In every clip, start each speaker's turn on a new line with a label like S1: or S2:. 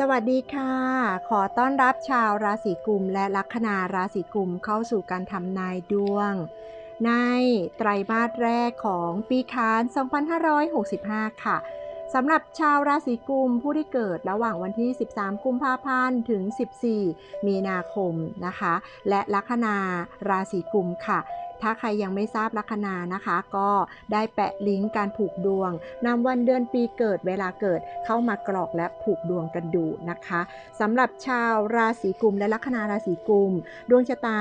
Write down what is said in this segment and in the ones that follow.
S1: สวัสดีค่ะ ขอต้อนรับชาวราศีกุมและลัคนาราศีกุมเข้าสู่การทำนายดวง ในไตรมาสแรกของปีคาน 2565 ค่ะสำหรับชาวราศีกุมผู้ที่เกิดระหว่างวันที่ 13 กุมภาพันธ์ถึง 14 มีนาคมนะคะ และลัคนาราศีกุมค่ะ ถ้าใครยังไม่ทราบลัคนานะคะ ก็ได้แปะลิงก์การผูกดวงนำวันเดือนปีเกิดเวลาเกิดเข้ามากรอกและผูกดวงกันดูนะคะสำหรับชาวราศีกุมและลัคนาราศีกุม ดวงชะตา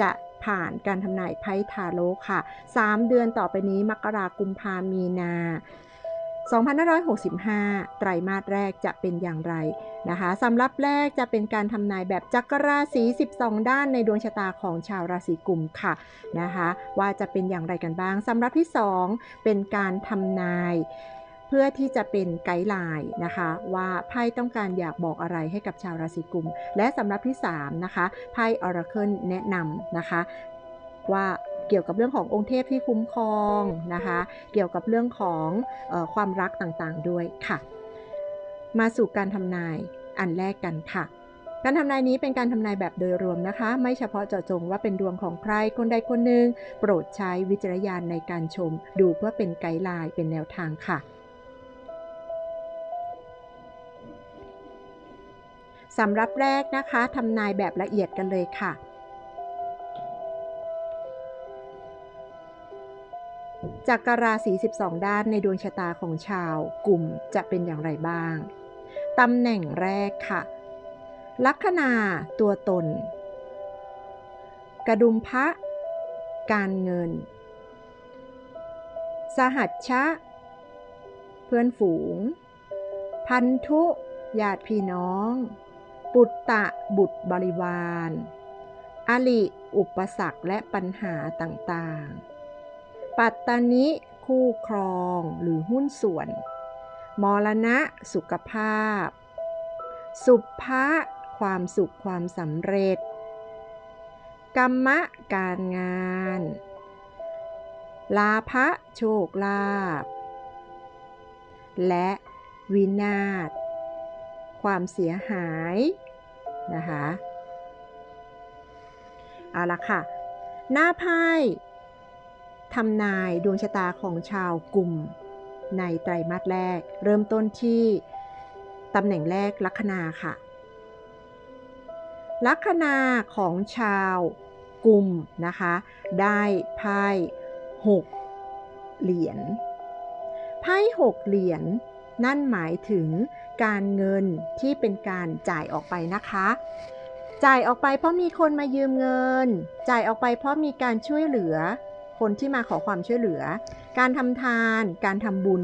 S1: จะผ่านการทำนายไพ่ทาโร่ค่ะ 3 เดือนต่อไปนี้มกรากุมภามีนา 2565 ไตรมาสแรกจะเป็นอย่างไรนะคะสำหรับแรกจะเป็นการทำนายแบบจักรราศี 12 ด้านในดวงชะตาของชาวราศีกุมค่ะนะคะว่าจะเป็นอย่างไรกันบ้างสำหรับที่ 2 เป็นการทำนายเพื่อที่จะเป็นไกด์ไลน์นะคะว่าไพ่ต้องการอยากบอกอะไรให้กับชาวราศีกุม และสำหรับที่ 3 นะคะไพ่ Oracle แนะนำนะคะว่า เกี่ยวกับเรื่องขององค์เทพที่คุ้มครองนะคะ เกี่ยวกับเรื่องของออความรักต่างๆด้วยค่ะ มาสู่การทำนายอันแรกกันค่ะการทำนายนี้เป็นการทำนายแบบโดยรวมนะคะ ไม่เฉพาะเจาะจงว่าเป็นดวงของใครคนใดคนหนึ่งโปรดใช้วิจารณญาณในการชม ดูเพื่อเป็นไกด์ไลน์เป็นแนวทางค่ะสำหรับแรกนะคะทำนายแบบละเอียดกันเลยค่ะ จากกราศี12 ด้านในดวงชะตาของชาวกลุ่มจะเป็นอย่างไรบ้าง ตำแหน่งแรกค่ะ ลัคนาตัวตน กระดุมพระ การเงิน สหัชชะ เพื่อนฝูง พันธุญาติพี่น้อง ปุตตะบุตรบริวาร อลิอุปสรรคและปัญหาต่างๆ ปัตตานิ คู่ครองหรือหุ้นส่วน มรณะ สุขภาพ สุภะความสุขความสำเร็จ กรรมะ การงาน ลาภะโชคลาภ และวินาศ ความเสียหาย นะคะ เอาละค่ะ หน้าไพ่ ทำนายดวงชะตาของชาวกลุ่ม ในไตรมาสแรก เริ่มต้นที่ตำแหน่งแรกลัคนาค่ะ ลัคนาของชาวกลุ่มนะคะ ได้ไพ่หกเหรียญไพ่หกเหรียญนั่นหมายถึงการเงินที่เป็นการจ่ายออกไปนะคะ จ่ายออกไปเพราะมีคนมายืมเงิน จ่ายออกไปเพราะมีการช่วยเหลือ คนที่มาขอความช่วยเหลือ การทำทาน การทำบุญ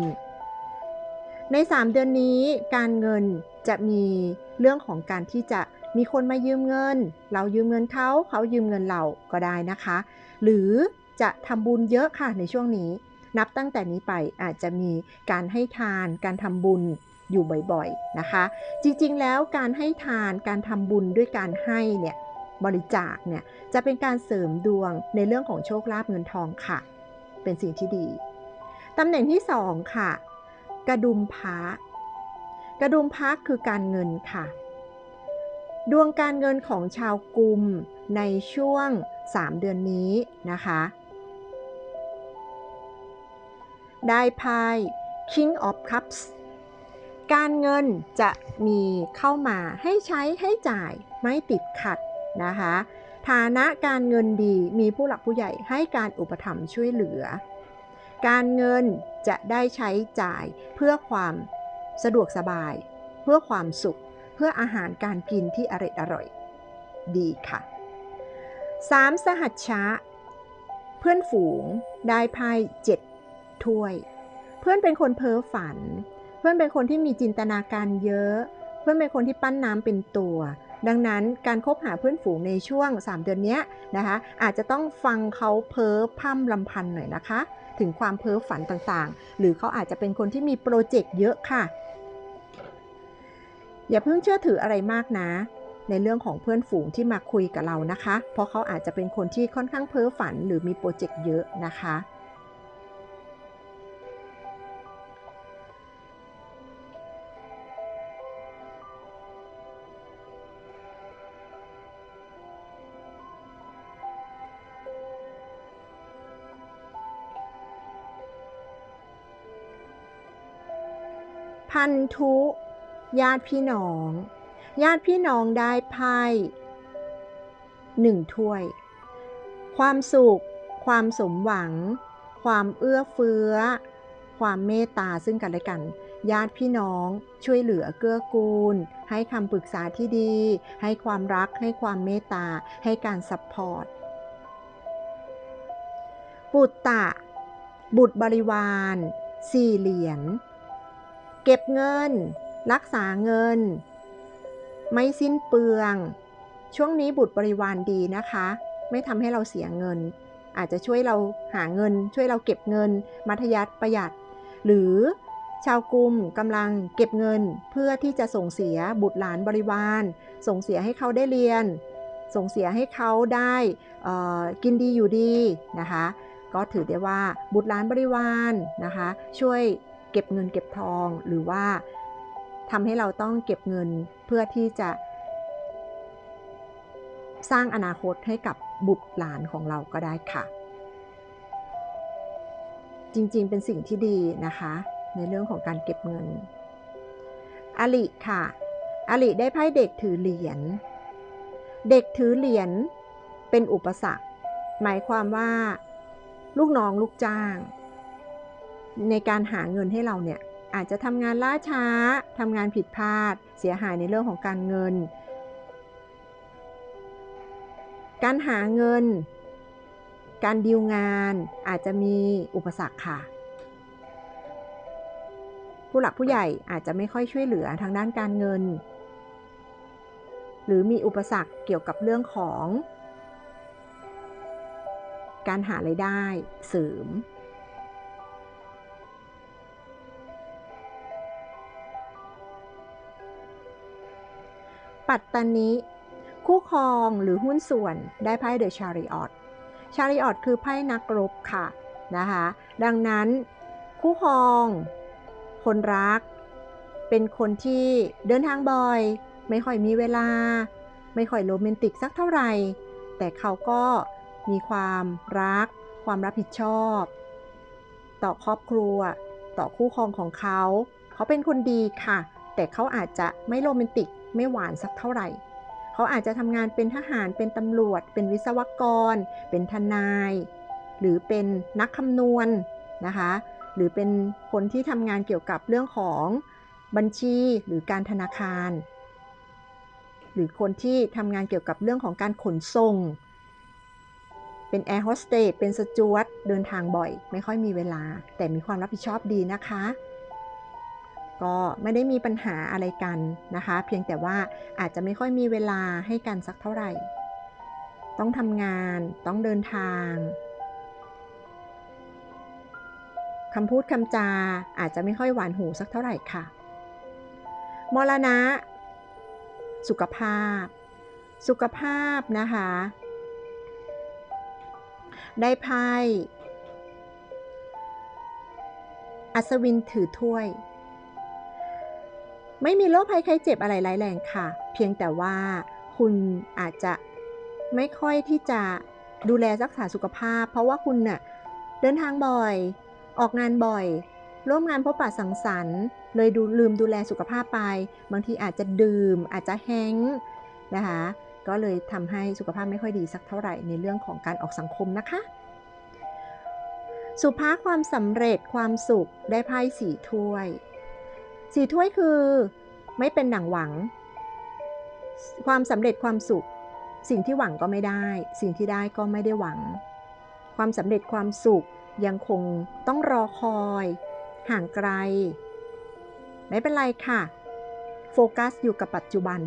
S1: ใน 3 เดือนนี้การเงินจะมีเรื่องของการที่จะมีคนมายืมเงิน เรายืมเงินเขาเขายืมเงินเราก็ได้นะคะ หรือจะทำบุญเยอะค่ะในช่วงนี้ นับตั้งแต่นี้ไปอาจจะมีการให้ทาน การทำบุญอยู่บ่อยๆนะคะ จริงๆแล้วการให้ทานการทำบุญด้วยการให้เนี่ย บริจาคเนี่ยจะเป็นการเสริมดวงในเรื่องของโชคลาภเงินทองค่ะ เป็นสิ่งที่ดี ตำแหน่งที่ 2 ค่ะ กระดุมพระกระดุมพระคือการเงินค่ะ ดวงการเงินของชาวกุมในช่วง 3 เดือนนี้นะคะ ได้ไพ่ King of Cups การเงินจะมีเข้ามาให้ใช้ให้จ่ายไม่ติดขัด นะคะฐานะการเงินดีมีผู้หลักผู้ใหญ่ให้การอุปถัมภ์ช่วยเหลือ การเงินจะได้ใช้จ่ายเพื่อความสะดวกสบาย เพื่อความสุข เพื่ออาหารการกินที่อร่อยอร่อย ดีค่ะ 3. สหัชชะ เพื่อนฝูงได้ไพ่เจ็ดถ้วย เพื่อนเป็นคนเพ้อฝัน เพื่อนเป็นคนที่มีจินตนาการเยอะ เพื่อนเป็นคนที่ปั้นน้ำเป็นตัว ดังนั้นการคบหาเพื่อนฝูงในช่วง 3 เดือนนี้นะคะ อาจจะต้องฟังเขาเพ้อพ่ำลำพันหน่อยนะคะ ถึงความเพ้อฝันต่างๆ หรือเขาอาจจะเป็นคนที่มีโปรเจกต์เยอะค่ะ อย่าเพิ่งเชื่อถืออะไรมากนะในเรื่องของเพื่อนฝูงที่มาคุยกับเรานะคะ เพราะเขาอาจจะเป็นคนที่ค่อนข้างเพ้อฝันหรือมีโปรเจกต์เยอะนะคะ พันธุ ญาติพี่น้อง ญาติพี่น้องได้ไพ่หนึ่งถ้วย ความสุข ความสมหวัง ความเอื้อเฟื้อ ความเมตตาซึ่งกันและกัน ญาติพี่น้องช่วยเหลือเกื้อกูล ให้คำปรึกษาที่ดี ให้ความรัก ให้ความเมตตา ให้การซัพพอร์ต ปุตตะ บุตรบริวาร สี่เหรียญ เก็บเงิน รักษาเงิน ไม่สิ้นเปลือง ช่วงนี้บุตรบริวารดีนะคะ ไม่ทำให้เราเสียเงิน อาจจะช่วยเราหาเงิน ช่วยเราเก็บเงิน มัธยัติประหยัด หรือชาวกลุ่มกำลังเก็บเงินเพื่อที่จะส่งเสียบุตรหลานบริวาร ส่งเสียให้เขาได้เรียน ส่งเสียให้เขาได้กินดีอยู่ดีนะคะ ก็ถือได้ว่าบุตรหลานบริวารนะคะ ช่วย ก็บเงินเก็บทองหรือว่าทำให้เราต้องเก็บเงินเพื่อที่จะ สร้างอนาคตให้กับบุตรหลานของเราก็ได้ค่ะ จริงๆเป็นสิ่งที่ดีนะคะ ในเรื่องของการเก็บเงินอลิค่ะอลิได้ไพ่เด็กถือเหรียญเด็กถือเหรียญเป็นอุปสรรค หมายความว่า ลูกน้องลูกจ้าง ในการหาเงินให้เราเนี่ยอาจจะทำงานล่าช้าทำงานผิดพลาด เสียหายในเรื่องของการเงิน การหาเงิน การดีลงานอาจจะมีอุปสรรคค่ะ ผู้หลักผู้ใหญ่อาจจะไม่ค่อยช่วยเหลือทางด้านการเงิน หรือมีอุปสรรคเกี่ยวกับเรื่องของ การหาไรายได้เสริม ปัตตานิ คู่ครองหรือหุ้นส่วนได้ไพ่เดอะชาริออตชาริออตคือไพ่นักรบค่ะนะคะดังนั้นคู่ครอง คนรัก เป็นคนที่เดินทางบ่อย ไม่ค่อยมีเวลา ไม่ค่อยโรแมนติกสักเท่าไหร่ แต่เขาก็มีความรัก ความรับผิดชอบ ต่อครอบครัว ต่อคู่ครองของเขา เขาเป็นคนดีค่ะ แต่เขาอาจจะไม่โรแมนติก ไม่หวานสักเท่าไหร่ เขาอาจจะทำงานเป็นทหาร เป็นตำรวจ เป็นวิศวกร เป็นทนาย หรือเป็นนักคำนวณนะคะ หรือเป็นคนที่ทำงานเกี่ยวกับเรื่องของบัญชีหรือการธนาคาร หรือคนที่ทำงานเกี่ยวกับเรื่องของการขนส่ง เป็นแอร์โฮสเตสเป็นสจวตเดินทางบ่อย ไม่ค่อยมีเวลา แต่มีความรับผิดชอบดีนะคะ ก็ไม่ได้มีปัญหาอะไรกันนะคะ เพียงแต่ว่าอาจจะไม่ค่อยมีเวลาให้กันสักเท่าไหร่ ต้องทำงานต้องเดินทางคำพูดคำจาอาจจะไม่ค่อยหวานหูสักเท่าไหร่ค่ะ มรณะ สุขภาพ สุขภาพนะคะ ได้ไพ่อัศวินถือถ้วย ไม่มีโรคภัยไข้เจ็บอะไรร้ายแรงค่ะ เพียงแต่ว่าคุณอาจจะไม่ค่อยที่จะดูแลรักษาสุขภาพ เพราะว่าคุณเน่ยเดินทางบ่อย ออกงานบ่อย ร่วมงานพบปะสังสรรค์ เลยดูลืมดูแลสุขภาพไป บางทีอาจจะดื่ม อาจจะแห้งนะคะ ก็เลยทำให้สุขภาพไม่ค่อยดีสักเท่าไหร่ในเรื่องของการออกสังคมนะคะ สุภาพความสำเร็จความสุขได้ไพ่สีถ้วย สี่ถ้วยคือ ไม่เป็นหนังหวัง ความสำเร็จความสุข สิ่งที่หวังก็ไม่ได้ สิ่งที่ได้ก็ไม่ได้หวัง ความสำเร็จความสุขยังคงต้องรอคอย ห่างไกล ไม่เป็นไรค่ะ โฟกัสอยู่กับปัจจุบัน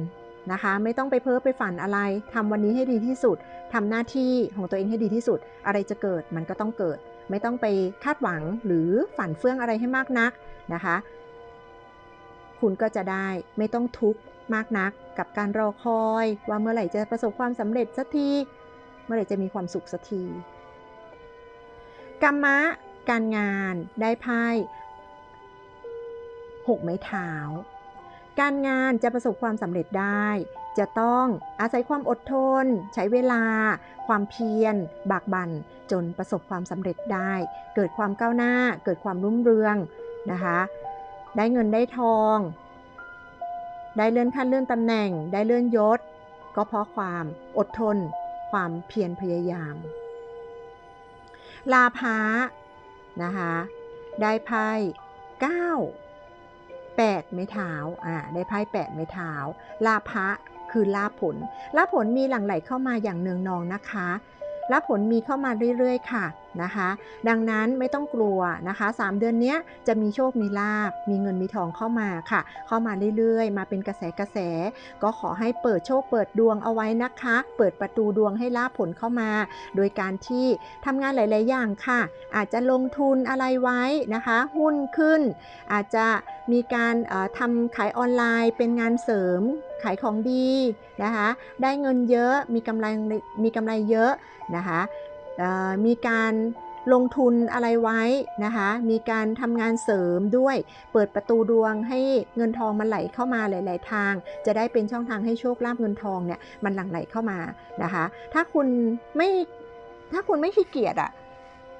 S1: นะคะ ไม่ต้องไปเพ้อไปฝันอะไรทำวันนี้ให้ดีที่สุดทำหน้าที่ของตัวเองให้ดีที่สุด อะไรจะเกิดมันก็ต้องเกิด ไม่ต้องไปคาดหวังหรือฝันเฟื่องอะไรให้มากนักนะคะ คุณก็จะได้ไม่ต้องทุกข์มากนักกับการรอคอย ว่าเมื่อไหร่จะประสบความสำเร็จสักที เมื่อไหร่จะมีความสุขสักทีกรรมะ การงานได้ไพ่หกไม้เท้า การงานจะประสบความสำเร็จได้ จะต้องอาศัยความอดทน ใช้เวลา ความเพียร บากบั่นจนประสบความสำเร็จได้ เกิดความก้าวหน้า เกิดความรุ่งเรืองนะคะ ได้เงินได้ทอง ได้เลื่อนขั้นเลื่อนตำแหน่ง ได้เลื่อนยศ ก็เพราะความอดทน ความเพียรพยายาม ลาภะนะคะ ได้ไพ่เก้าแปดไม้เท้าอ่าได้ไพ่แปดไม้เท้า ลาภะคือลาผลลาผลมีหลั่งไหลเข้ามาอย่างเนืองนองนะคะลาผลมีเข้ามาเรื่อยๆ ค่ะ นะคะ ดังนั้นไม่ต้องกลัวนะคะ 3 เดือนนี้จะมีโชคมีลาบ มีเงินมีทองเข้ามาค่ะ เข้ามาเรื่อยๆ มาเป็นกระแสกระแส ก็ขอให้เปิดโชคเปิดดวงเอาไว้นะคะ เปิดประตูดวงให้ลาภผลเข้ามา โดยการที่ทำงานหลาย ๆ อย่างค่ะ อาจจะลงทุนอะไรไว้นะคะ หุ้นขึ้น อาจจะมีการเอ่อทำขายออนไลน์ เป็นงานเสริมขายของดีนะคะ ได้เงินเยอะ มีกำไร มีกำไรเยอะนะคะ มีการลงทุนอะไรไว้นะคะ มีการทำงานเสริมด้วย เปิดประตูดวงให้เงินทองมันไหลเข้ามาหลาย ๆ ทาง จะได้เป็นช่องทางให้โชคลาภเงินทองเนี่ยมันหลั่งไหลเข้ามานะคะ ถ้าคุณไม่ถ้าคุณไม่ขี้เกียจอะ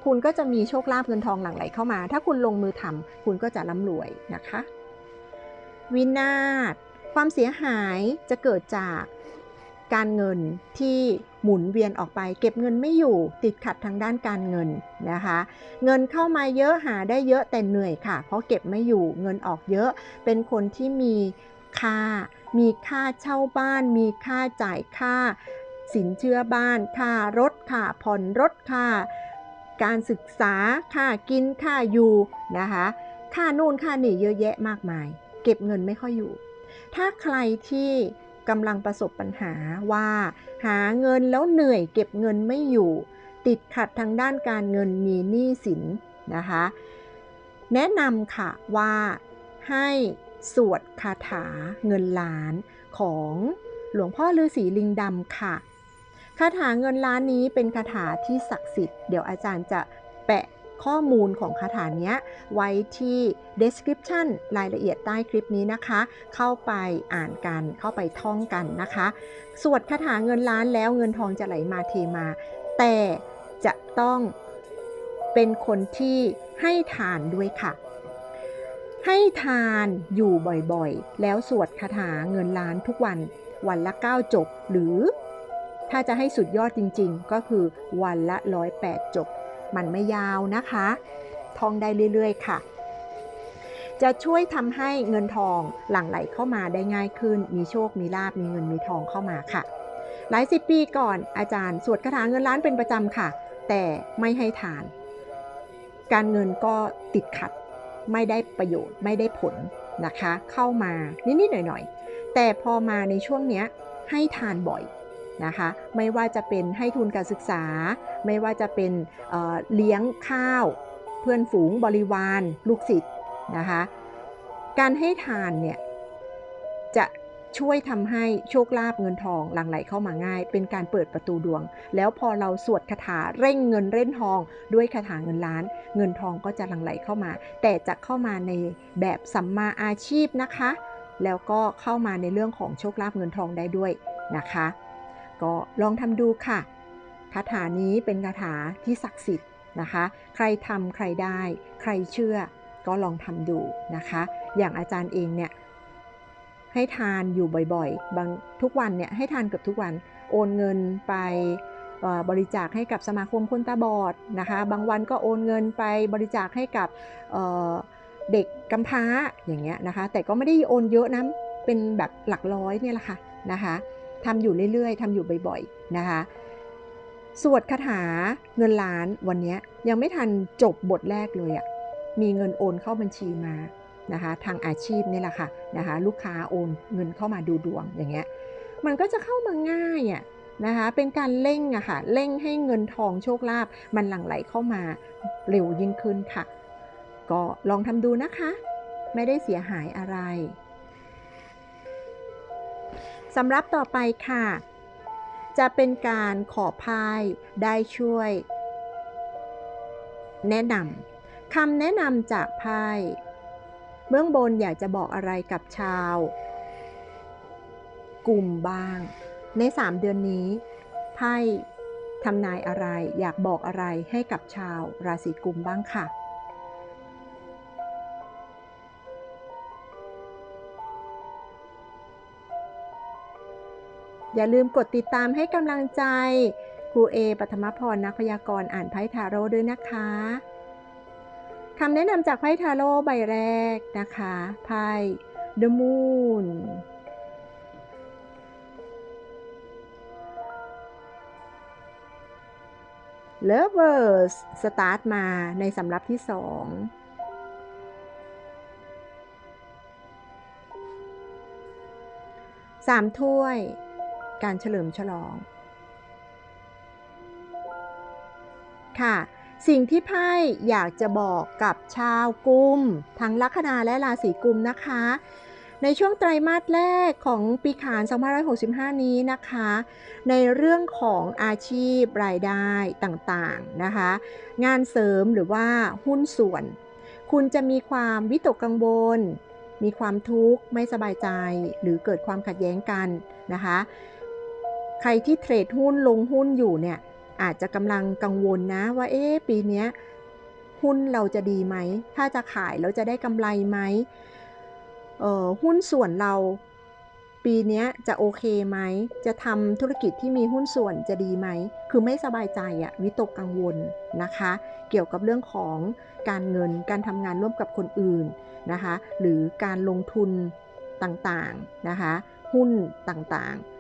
S1: คุณก็จะมีโชคลาภเงินทองหลั่งไหลเข้ามา ถ้าคุณลงมือทำคุณก็จะร่ำรวยนะคะ วินาศความเสียหายจะเกิดจากการเงินที่ หมุนเวียนออกไป เก็บเงินไม่อยู่ติดขัดทางด้านการเงินนะคะ เงินเข้ามาเยอะหาได้เยอะแต่เหนื่อยค่ะ เพราะเก็บไม่อยู่เงินออกเยอะ เป็นคนที่มีค่า มีค่าเช่าบ้าน มีค่าจ่ายค่า สินเชื่อบ้าน ค่ารถค่าผ่อนรถค่า การศึกษาค่ากินค่าอยู่นะคะค่านู่นค่านี่เยอะแยะมากมาย เก็บเงินไม่ค่อยอยู่ ถ้าใครที่กำลังประสบปัญหาว่า หาเงินแล้วเหนื่อยเก็บเงินไม่อยู่ ติดขัดทางด้านการเงินมีหนี้สินนะคะ แนะนำค่ะว่าให้สวดคาถาเงินล้านของหลวงพ่อฤาษีลิงดำค่ะ คาถาเงินล้านนี้เป็นคาถาที่ศักดิ์สิทธิ์ เดี๋ยวอาจารย์จะแปะ ข้อมูลของคาถาเนี้ยไว้ที่ description รายละเอียดใต้คลิปนี้นะคะ เข้าไปอ่านกัน เข้าไปท่องกันนะคะ สวดคาถาเงินล้านแล้วเงินทองจะไหลมาเทมา แต่จะต้องเป็นคนที่ให้ทานด้วยค่ะให้ทานอยู่บ่อยๆ แล้วสวดคาถาเงินล้านทุกวันวันละ 9 จบ หรือถ้าจะให้สุดยอดจริงๆ ก็คือวันละ 108 จบ มันไม่ยาวนะคะ ท่องได้เรื่อยๆค่ะ จะช่วยทำให้เงินทองหลั่งไหลเข้ามาได้ง่ายขึ้น มีโชค มีลาบมีเงิน มีทองเข้ามาค่ะ หลายสิบปีก่อนอาจารย์สวดคาถาเงินล้านเป็นประจำค่ะ แต่ไม่ให้ทาน การเงินก็ติดขัด ไม่ได้ประโยชน์ ไม่ได้ผลนะคะ เข้ามานิดๆหน่อยๆ แต่พอมาในช่วงเนี้ยให้ทานบ่อย นะคะ ไม่ว่าจะเป็นให้ทุนการศึกษา ไม่ว่าจะเป็นเเลี้ยงข้าว เพื่อนฝูงบริวาร ลูกศิษย์นะคะ การให้ทานเนี่ยจะช่วยทำให้โชคลาภเงินทองหลั่งไหลเข้ามาง่าย เป็นการเปิดประตูดวง แล้วพอเราสวดคาถาเร่งเงินเร่งทอง ด้วยคาถาเงินล้าน เงินทองก็จะหลั่งไหลเข้ามา แต่จะเข้ามาในแบบสัมมาอาชีพนะคะ แล้วก็เข้ามาในเรื่องของโชคลาภเงินทองได้ด้วยนะคะ ก็ลองทำดูค่ะคาถานี้เป็นคาถาที่ศักดิ์สิทธิ์นะคะ ใครทำใครได้ ใครเชื่อก็ลองทำดูนะคะ อย่างอาจารย์เองเนี่ยให้ทานอยู่บ่อยๆ บางทุกวันเนี่ยให้ทานเกือบทุกวัน โอนเงินไปบริจาคให้กับสมาคมคนตาบอดนะคะ บางวันก็โอนเงินไปบริจาคให้กับเเด็กกำพร้าอย่างเงี้ยนะคะ แต่ก็ไม่ได้โอนเยอะนะ เป็นแบบหลักร้อยเนี่ยแหละค่ะนะคะ ทำอยู่เรื่อยๆทำอยู่บ่อยๆนะคะ สวดคาถาเงินล้านวันนี้ยยังไม่ทันจบบทแรกเลยอะ่ะมีเงินโอนเข้าบัญชีมานะคะทางอาชีพนี่แหละค่ะนะคะลูกค้าโอนเงินเข้ามาดูดวงอย่างเงี้ยมันก็จะเข้ามาง่ายอะ่ะนะคะเป็นการเร่งอะค่ะเร่งให้เงินทองโชคลาภมันหลั่งไหลเข้ามาเร็วยิ่งขึ้นค่ะ ก็ลองทำดูนะคะ ไม่ได้เสียหายอะไร สำหรับต่อไปค่ะ จะเป็นการขอพายได้ช่วย แนะนำคำแนะนำจากไพ่เบื้องบนอยากจะบอกอะไรกับชาว กลุ่มบ้าง ใน 3 เดือนนี้ไพ่ทำนายอะไรอยากบอกอะไรให้กับชาวราศีกุมบ้างค่ะ อย่าลืมกดติดตามให้กำลังใจครูเอปัทมพรนักพยากรณ์อ่านไพ่ทาโร่ด้วยนะคะคำแนะนำจากไพ่ทาโร่ใบแรกนะคะไพ่ The Moon Lovers สตาร์ทมาในสำรับที่สองสามถ้วย การเฉลิมฉลอง ค่ะ สิ่งที่ไพ่อยากจะบอกกับชาวกุม ทั้งลัคนาและราศีกุมนะคะ ในช่วงไตรมาสแรกของปีขาน2565 นี้นะคะ ในเรื่องของอาชีพรายได้ต่างๆนะคะ งานเสริมหรือว่าหุ้นส่วน คุณจะมีความวิตกกังวลมีความทุกข์ไม่สบายใจหรือเกิดความขัดแย้งกันนะคะ ใครที่เทรดหุ้นลงหุ้นอยู่เนี่ย อาจจะกำลังกังวลนะว่าเอ๊ะปีนี้หุ้นเราจะดีไหม ถ้าจะขายเราจะได้กำไรไหมเอ่อหุ้นส่วนเราปีนี้จะโอเคไหม จะทำธุรกิจที่มีหุ้นส่วนจะดีไหม คือไม่สบายใจอะวิตกกังวลนะคะ เกี่ยวกับเรื่องของการเงิน การทำงานร่วมกับคนอื่นนะคะ หรือการลงทุนต่างๆนะคะ หุ้นต่างๆ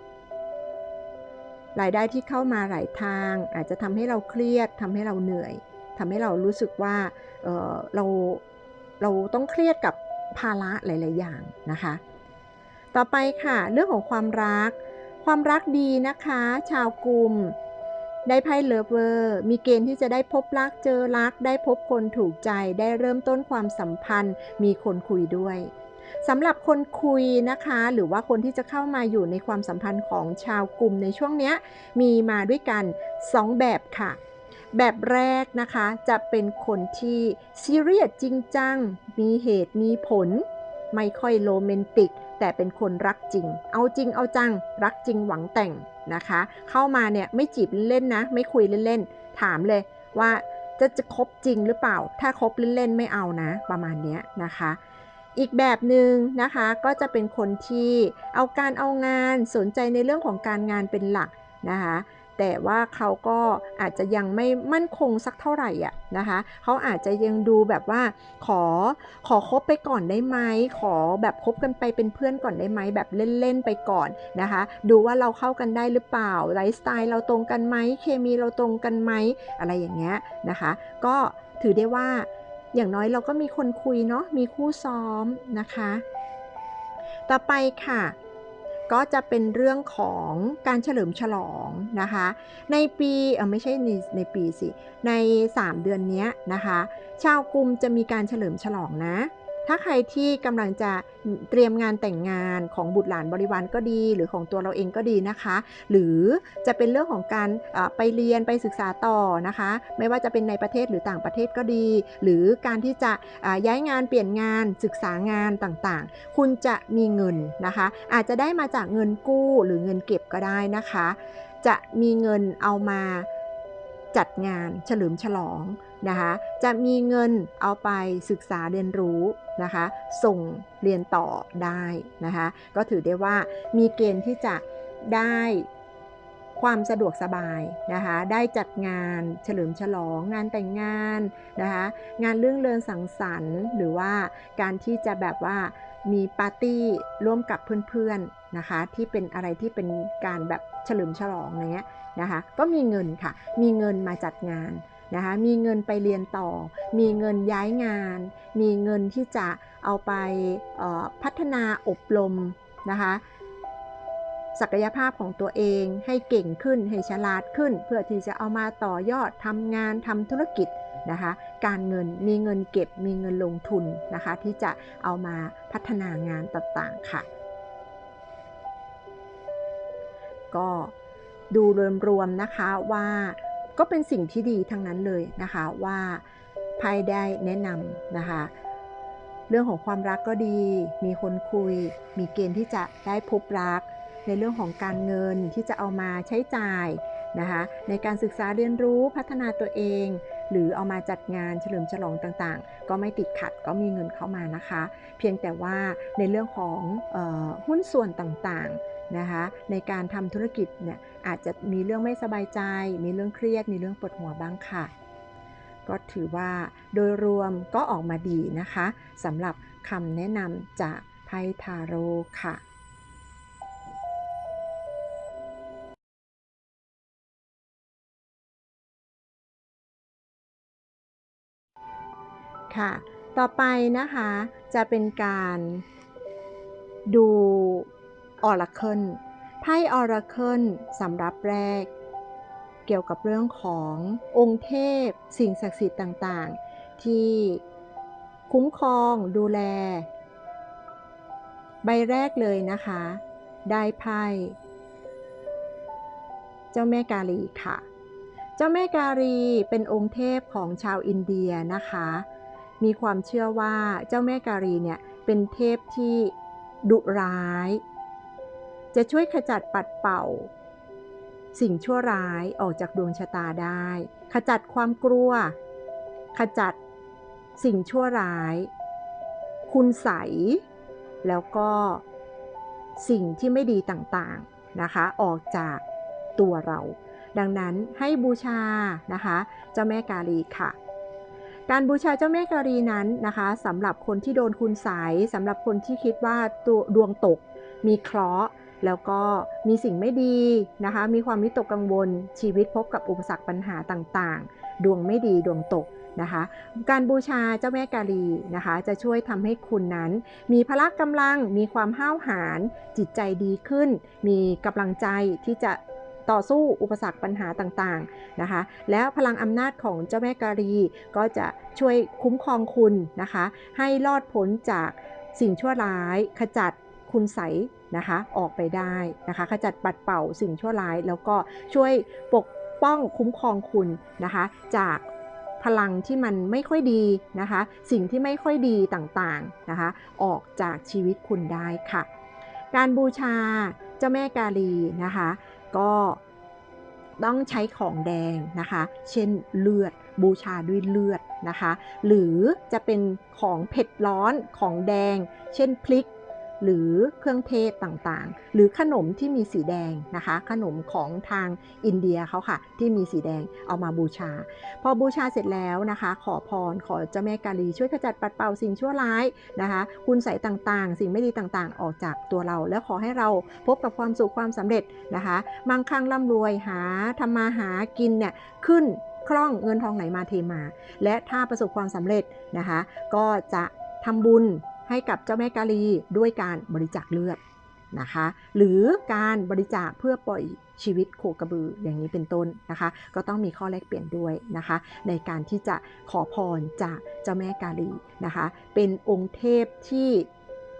S1: รายได้ที่เข้ามาหลายทาง อาจจะทำให้เราเครียดทำให้เราเหนื่อยทำให้เรารู้สึกว่าเเราเราต้องเครียดกับภาระหลาย ๆ อย่างนะคะ ต่อไปค่ะ เรื่องของความรัก ความรักดีนะคะ ชาวกลุ่มได้ไพ่เลิฟเวอร์ มีเกณฑ์ที่จะได้พบรักเจอรัก ได้พบคนถูกใจ ได้เริ่มต้นความสัมพันธ์ มีคนคุยด้วย สำหรับคนคุยนะคะ หรือว่าคนที่จะเข้ามาอยู่ในความสัมพันธ์ของชาวกลุ่มในช่วงนี้มีมาด้วยกัน 2 แบบค่ะ แบบแรกนะคะจะเป็นคนที่ซีเรียสจริงจัง มีเหตุมีผล ไม่ค่อยโรแมนติก แต่เป็นคนรักจริง เอาจริงเอาจัง รักจริงหวังแต่งนะคะ เข้ามาเนี่ยไม่จีบเล่นๆนะ ไม่คุยเล่นๆ ถามเลยว่าจะจะคบจริงหรือเปล่า ถ้าคบเล่นๆไม่เอานะ ประมาณนี้นะคะ อีกแบบหนึ่งนะคะก็จะเป็นคนที่เอาการเอางานสนใจในเรื่องของการงานเป็นหลักนะคะแต่ว่าเขาก็อาจจะยังไม่มั่นคงสักเท่าไหร่อะนะคะเขาอาจจะยังดูแบบว่าขอขอคบไปก่อนได้ไหมขอแบบคบกันไปเป็นเพื่อนก่อนได้ไหมแบบเล่นๆไปก่อนนะคะ ดูว่าเราเข้ากันได้หรือเปล่าไลฟ์สไตล์เราตรงกันไหมเคมีเราตรงกันไหมอะไรอย่างเงี้ยนะคะ ก็ถือได้ว่า อย่างน้อยเราก็มีคนคุยเนาะมีคู่ซ้อมนะคะ ต่อไปค่ะก็จะเป็นเรื่องของการเฉลิมฉลองนะคะ ในปีเออไม่ใช่ในในปีสิ ใน 3 เดือนนี้นะคะ ชาวกลุ่มจะมีการเฉลิมฉลองนะ ถ้าใครที่กำลังจะเตรียมงานแต่งงานของบุตรหลานบริวารก็ดี หรือของตัวเราเองก็ดีนะคะ หรือจะเป็นเรื่องของการไปเรียนไปศึกษาต่อนะคะ ไม่ว่าจะเป็นในประเทศหรือต่างประเทศก็ดี หรือการที่จะย้ายงานเปลี่ยนงานศึกษางานต่างๆ คุณจะมีเงินนะคะ อาจจะได้มาจากเงินกู้หรือเงินเก็บก็ได้นะคะ จะมีเงินเอามาจัดงานเฉลิมฉลอง นะคะจะมีเงินเอาไปศึกษาเรียนรู้นะคะ ส่งเรียนต่อได้นะคะ ก็ถือได้ว่ามีเกณฑ์ที่จะได้ความสะดวกสบายนะคะ ได้จัดงานเฉลิมฉลองงานแต่งงานนะคะ งานเรื่องเริงสังสรรค์ หรือว่าการที่จะแบบว่ามีปาร์ตี้ร่วมกับเพื่อนๆนะคะ ที่เป็นอะไรที่เป็นการแบบเฉลิมฉลองอะไรเงี้ยนะคะ ก็มีเงินค่ะ มีเงินมาจัดงาน นะคะมีเงินไปเรียนต่อ มีเงินย้ายงาน มีเงินที่จะเอาไปพัฒนาอบรมนะคะศักยภาพของตัวเองให้เก่งขึ้นให้ฉลาดขึ้น เพื่อที่จะเอามาต่อยอดทำงานทำธุรกิจนะคะการเงินมีเงินเก็บมีเงินลงทุนนะคะที่จะเอามาพัฒนางานต่างๆค่ะ ก็ดูรวมๆนะคะว่า ก็เป็นสิ่งที่ดีทั้งนั้นเลยนะคะว่าไพ่ได้แนะนำนะคะ เรื่องของความรักก็ดี มีคนคุย มีเกณฑ์ที่จะได้พบรัก ในเรื่องของการเงินที่จะเอามาใช้จ่ายนะคะในการศึกษาเรียนรู้พัฒนาตัวเอง หรือเอามาจัดงานเฉลิมฉลองต่างๆ ก็ไม่ติดขัดก็มีเงินเข้ามานะคะ เพียงแต่ว่าในเรื่องของออหุ้นส่วนต่างๆนะคะในการทำธุรกิจเนี่ย อาจจะมีเรื่องไม่สบายใจ มีเรื่องเครียด มีเรื่องปวดหัวบ้างค่ะ ก็ถือว่าโดยรวมก็ออกมาดีนะคะสำหรับคำแนะนำจากไพ่ทาโร่ค่ะค่ะ ต่อไปนะคะจะเป็นการดูออร์เคิล ไพ่ออร์เคิลสำรับแรก เกี่ยวกับเรื่องขององค์เทพ สิ่งศักดิ์สิทธิ์ต่างๆ ที่คุ้มครองดูแล ใบแรกเลยนะคะ ได้ไพ่เจ้าแม่กาลีค่ะ เจ้าแม่การีเป็นองค์เทพของชาวอินเดียนะคะ มีความเชื่อว่าเจ้าแม่การีเนี่ยเป็นเทพที่ดุร้าย จะช่วยขจัดปัดเป่า สิ่งชั่วร้ายออกจากดวงชะตาได้ ขจัดความกลัว ขจัดสิ่งชั่วร้าย คุณใส แล้วก็สิ่งที่ไม่ดีต่างๆนะคะ ออกจากตัวเรา ดังนั้นให้บูชานะคะ เจ้าแม่กาลีค่ะ การบูชาเจ้าแม่กาลีนั้นนะคะสำหรับคนที่โดนคุณใสสำหรับคนที่คิดว่าตัวดวงตกมีเคราะห์ แล้วก็มีสิ่งไม่ดีนะคะ มีความวิตกกังวล ชีวิตพบกับอุปสรรคปัญหาต่างๆ ดวงไม่ดีดวงตกนะคะ การบูชาเจ้าแม่กาลีนะคะ จะช่วยทำให้คุณนั้น มีพละกำลัง มีความห้าวหาญ จิตใจดีขึ้น มีกำลังใจที่จะต่อสู้อุปสรรคปัญหาต่างๆนะคะ แล้วพลังอำนาจของเจ้าแม่กาลีก็จะช่วยคุ้มครองคุณนะคะ ให้รอดพ้นจากสิ่งชั่วร้าย ขจัด คุณใสนะคะออกไปได้นะคะขจัดปัดเป่าสิ่งชั่วร้าย แล้วก็ช่วยปกป้องคุ้มครองคุณนะคะจากพลังที่มันไม่ค่อยดีนะคะ สิ่งที่ไม่ค่อยดีต่างๆนะคะ ออกจากชีวิตคุณได้ค่ะ การบูชาเจ้าแม่กาลีนะคะ ก็ต้องใช้ของแดงนะคะ เช่นเลือดบูชาด้วยเลือดนะคะ หรือจะเป็นของเผ็ดร้อนของแดง เช่นพริก หรือเครื่องเทศต่างๆ หรือขนมที่มีสีแดงนะคะ ขนมของทางอินเดียเขาค่ะ ที่มีสีแดงเอามาบูชา พอบูชาเสร็จแล้วนะคะ ขอพรขอเจ้าแม่กาลีช่วยขจัดปัดเป่าสิ่งชั่วร้ายนะคะคุณใส่ต่างๆ สิ่งไม่ดีต่างๆ ออกจากตัวเรา แล้วขอให้เราพบกับความสุขความสำเร็จนะคะมั่งคั่งร่ำรวยหาทำมาหากินเนี่ยขึ้นคล่องเงินทองไหลมาเทมา และถ้าประสบความสำเร็จนะคะ ก็จะทำบุญ ให้กับเจ้าแม่กาลีด้วยการบริจาคเลือดนะคะ หรือการบริจาคเพื่อปล่อยชีวิตโคกระบืออย่างนี้เป็นต้นนะคะ ก็ต้องมีข้อแลกเปลี่ยนด้วยนะคะ ในการที่จะขอพรจากเจ้าแม่กาลีนะคะ เป็นองค์เทพที่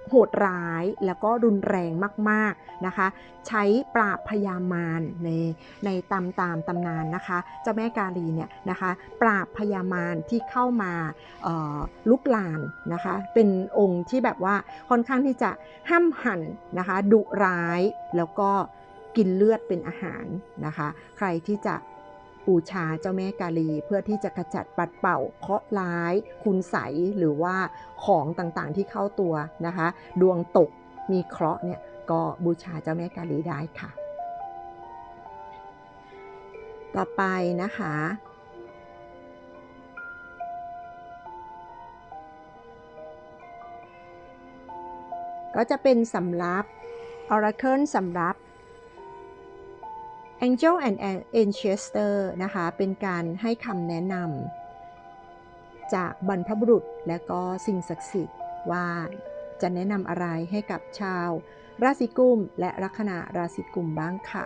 S1: โหดร้ายแล้วก็รุนแรงมากๆนะคะ ใช้ปราบพยามารในในตามตามตำนานนะคะ เจ้าแม่กาลีเนี่ยนะคะ ปราบพยามารที่เข้ามาลุกลานนะคะ เป็นองค์ที่แบบว่าค่อนข้างที่จะห้ามหันนะคะดุร้ายแล้วก็กินเลือดเป็นอาหารนะคะ ใครที่จะ บูชาเจ้าแม่กาลีเพื่อที่จะขจัดปัดเป่าเคราะห์ร้าย คุณใสหรือว่าของต่างๆที่เข้าตัวนะคะ ดวงตกมีเคราะห์เนี่ยก็บูชาเจ้าแม่กาลีได้ค่ะ ต่อไปนะคะก็จะเป็นสำรับ Oracle สำรับ Angel and Ancestor นะคะ เป็นการให้คำแนะนำจากบรรพบุรุษและก็สิ่งศักดิ์สิทธิ์ว่าจะแนะนำอะไรให้กับชาว ราศีกุมและลัคนาราศีกุมบ้างค่ะ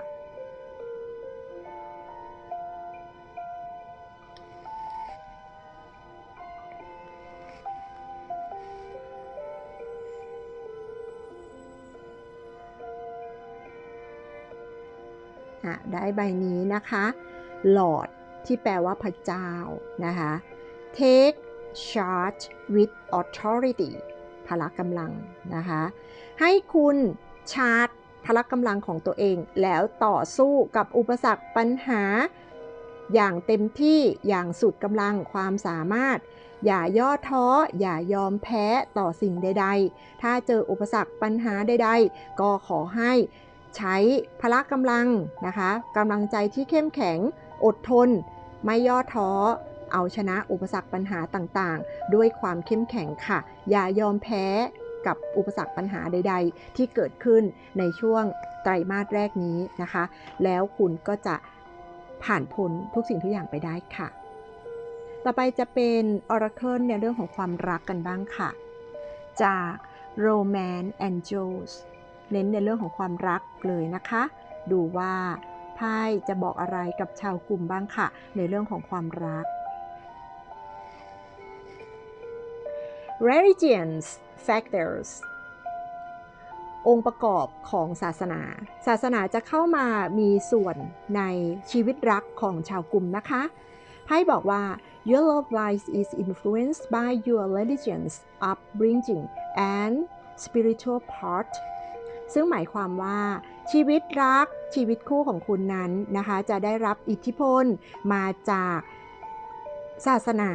S1: ได้ใบนี้นะคะ Lord ที่แปลว่าพระเจ้านะคะ Take charge with authority พละกำลังนะคะ ให้คุณชาร์จพละกำลังของตัวเอง แล้วต่อสู้กับอุปสรรคปัญหา อย่างเต็มที่อย่างสุดกำลังความสามารถ อย่าย่อท้อ อย่ายอมแพ้ต่อสิ่งใด ๆ ถ้าเจออุปสรรคปัญหาใด ๆ ก็ขอให้ ใช้พละกำลังนะคะกำลังใจที่เข้มแข็ง อดทน ไม่ย่อท้อ เอาชนะอุปสรรคปัญหาต่างๆ ด้วยความเข้มแข็งค่ะ อย่ายอมแพ้กับอุปสรรคปัญหาใด ๆ ที่เกิดขึ้นในช่วงไตรมาสแรกนี้นะคะ แล้วคุณก็จะผ่านพ้นทุกสิ่งทุกอย่างไปได้ค่ะ ต่อไปจะเป็น Oracle ในเรื่องของความรักกันบ้างค่ะ จาก Romance Angels เน้นในเรื่องของความรักเลยนะคะ ดูว่าไพ่จะบอกอะไรกับชาวกลุ่มบ้างค่ะ ในเรื่องของความรัก Religions Factors องค์ประกอบของศาสนา ศาสนาจะเข้ามามีส่วนในชีวิตรักของชาวกลุ่มนะคะไพ่บอกว่า your love life is influenced by your religion's upbringing and spiritual part ซึ่งหมายความว่าชีวิตรักชีวิตคู่ของคุณนั้นนะคะ จะได้รับอิทธิพลมาจาก ศาสนา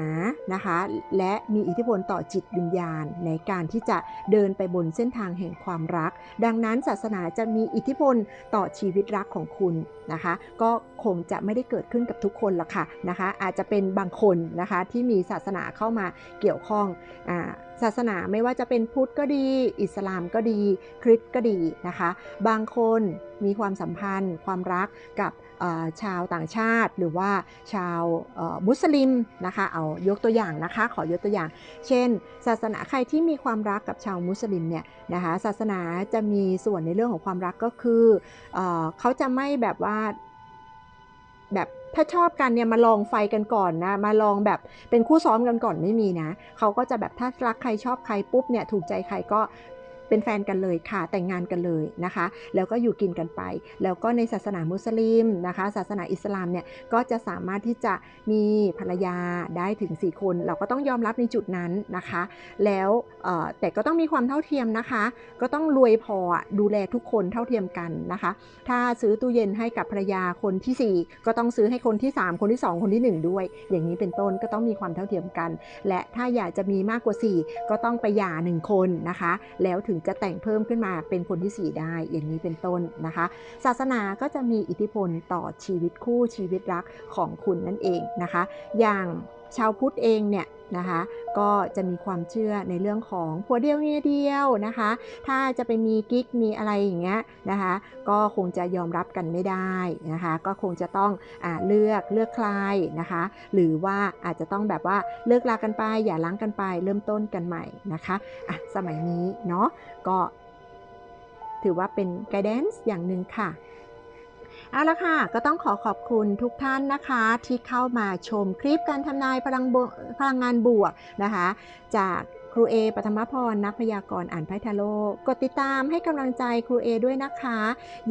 S1: นะคะ และมีอิทธิพลต่อจิตวิญญาณ ในการที่จะเดินไปบนเส้นทางแห่งความรัก ดังนั้นศาสนาจะมีอิทธิพลต่อชีวิตรักของคุณนะคะ ก็คงจะไม่ได้เกิดขึ้นกับทุกคนหรอกค่ะนะคะ อาจจะเป็นบางคนนะคะที่มีศาสนาเข้ามาเกี่ยวข้องอ่าศาสนาไม่ว่าจะเป็นพุทธก็ดี อิสลามก็ดี คริสต์ก็ดีนะคะ บางคนมีความสัมพันธ์ ความรักกับ ชาวต่างชาติหรือว่าชาวมุสลิมนะคะเอายกตัวอย่างนะคะขอยกตัวอย่าง เช่น ศาสนาใครที่มีความรักกับชาวมุสลิมเนี่ยนะคะศาสนาจะมีส่วนในเรื่องของความรักก็คือเอเขาจะไม่แบบว่าแบบถ้าชอบกันเนี่ยมาลองไฟกันก่อนนะมาลองแบบเป็นคู่ซ้อมกันก่อนไม่มีนะเขาก็จะแบบถ้ารักใครชอบใครปุ๊บเนี่ยถูกใจใครก็ เป็นแฟนกันเลยค่ะแต่งงานกันเลยนะคะ แล้วก็อยู่กินกันไป แล้วก็ในศาสนามุสลิมนะคะ ศาสนาอิสลามเนี่ยก็จะสามารถที่จะมีภรรยาได้ถึง 4 คน เราก็ต้องยอมรับในจุดนั้นนะคะ แล้วแต่ก็ต้องมีความเท่าเทียมนะคะ ก็ต้องรวยพอดูแลทุกคนเท่าเทียมกันนะคะ ถ้าซื้อตู้เย็นให้กับภรรยาคนที่ 4 ก็ต้องซื้อให้คนที่ 3 คนที่ 2 คนที่ 1 ด้วย อย่างนี้เป็นต้นก็ต้องมีความเท่าเทียมกัน และถ้าอยากจะมีมากกว่า 4 ก็ต้องไปหย่า1คนนะคะ แล้วถึงจะแต่งเพิ่มขึ้นมาเป็นคนที่ 4 ได้อย่างนี้เป็นต้นนะคะ ศาสนาก็จะมีอิทธิพลต่อชีวิตคู่ชีวิตรักของคุณนั่นเองนะคะ อย่างชาวพุทธเองเนี่ย นะคะ ก็จะมีความเชื่อในเรื่องของผัวเดียวเมียเดียวนะคะ ถ้าจะไปมีกิ๊กมีอะไรอย่างเงี้ยนะคะ ก็คงจะยอมรับกันไม่ได้นะคะ ก็คงจะต้องอเลือกเลือกใครนะคะ หรือว่าอาจจะต้องแบบว่าเลิกลากันไปอย่าล้างกันไป เริ่มต้นกันใหม่นะคะอะสมัยนี้เนาะก็ถือว่าเป็น guidance อย่างหนึ่งค่ะ เอาละค่ะ ก็ต้องขอขอบคุณทุกท่านนะคะ ที่เข้ามาชมคลิปการทำนายพลังพลังงานบวกนะคะ จาก ครูเอปฐมพรนักพยากรณ์อ่านไพ่ทาโร่กดติดตามให้กำลังใจครูเอด้วยนะคะ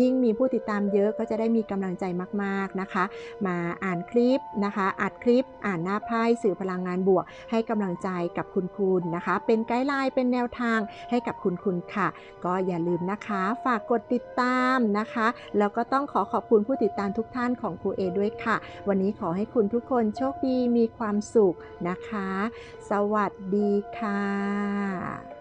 S1: ยิ่งมีผู้ติดตามเยอะก็จะได้มีกำลังใจมากๆนะคะ มาอ่านคลิปนะคะอัดคลิปอ่านหน้าไพ่สื่อพลังงานบวก ให้กำลังใจกับคุณคุณนะคะ เป็นไกด์ไลน์เป็นแนวทางให้กับคุณคุณค่ะ ก็อย่าลืมนะคะ ฝากกดติดตามนะคะ แล้วก็ต้องขอขอบคุณผู้ติดตามทุกท่านของครูเอด้วยค่ะ วันนี้ขอให้คุณทุกคนโชคดีมีความสุขนะคะ สวัสดีค่ะ 아.